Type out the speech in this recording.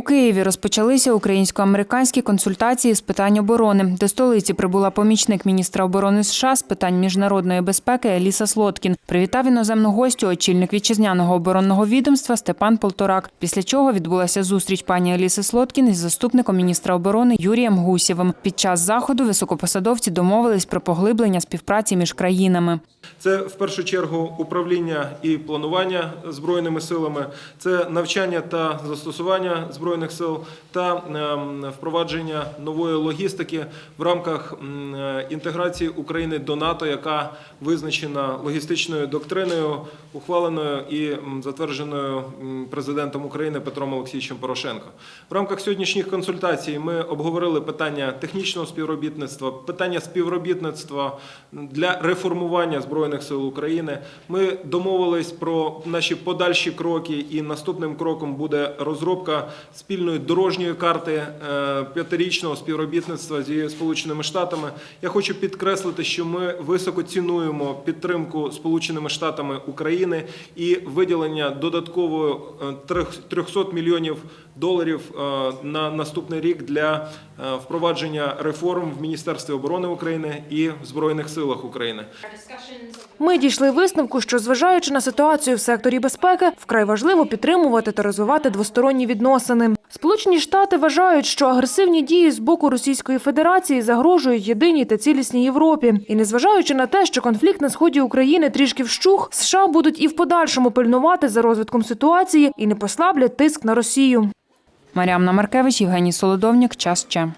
У Києві розпочалися українсько-американські консультації з питань оборони. До столиці прибула помічник міністра оборони США з питань міжнародної безпеки Еліса Слоткін. Привітав іноземну гостю очільник вітчизняного оборонного відомства Степан Полторак. Після чого відбулася зустріч пані Еліси Слоткін із заступником міністра оборони Юрієм Гусєвим. Під час заходу високопосадовці домовились про поглиблення співпраці між країнами. Це в першу чергу управління і планування збройними силами, це навчання та застосування збройних сил та ем, впровадження нової логістики в рамках інтеграції України до НАТО, яка визначена логістичною доктриною, ухваленою і затвердженою президентом України Петром Олексійовичем Порошенко. В рамках сьогоднішніх консультацій ми обговорили питання технічного співробітництва, питання співробітництва для реформування збройних сил України. Ми домовились про наші подальші кроки, і наступним кроком буде розробка спільної дорожньої карти е, п'ятирічного співробітництва зі Сполученими Штатами. Я хочу підкреслити, що ми високо цінуємо підтримку Сполученими Штатами України і виділення додатково е, 300 мільйонів доларів е, на наступний рік для е, впровадження реформ в Міністерстві оборони України і в Збройних силах України. Ми дійшли висновку, що зважаючи на ситуацію в секторі безпеки, вкрай важливо підтримувати та розвивати двосторонні відносини. Сполучені Штати вважають, що агресивні дії з боку Російської Федерації загрожують єдиній та цілісній Європі. І незважаючи на те, що конфлікт на сході України трішки вщух, США будуть і в подальшому пильнувати за розвитком ситуації і не послаблять тиск на Росію. Маріамна Маркевич, Євгеній Солодовник. Час ще.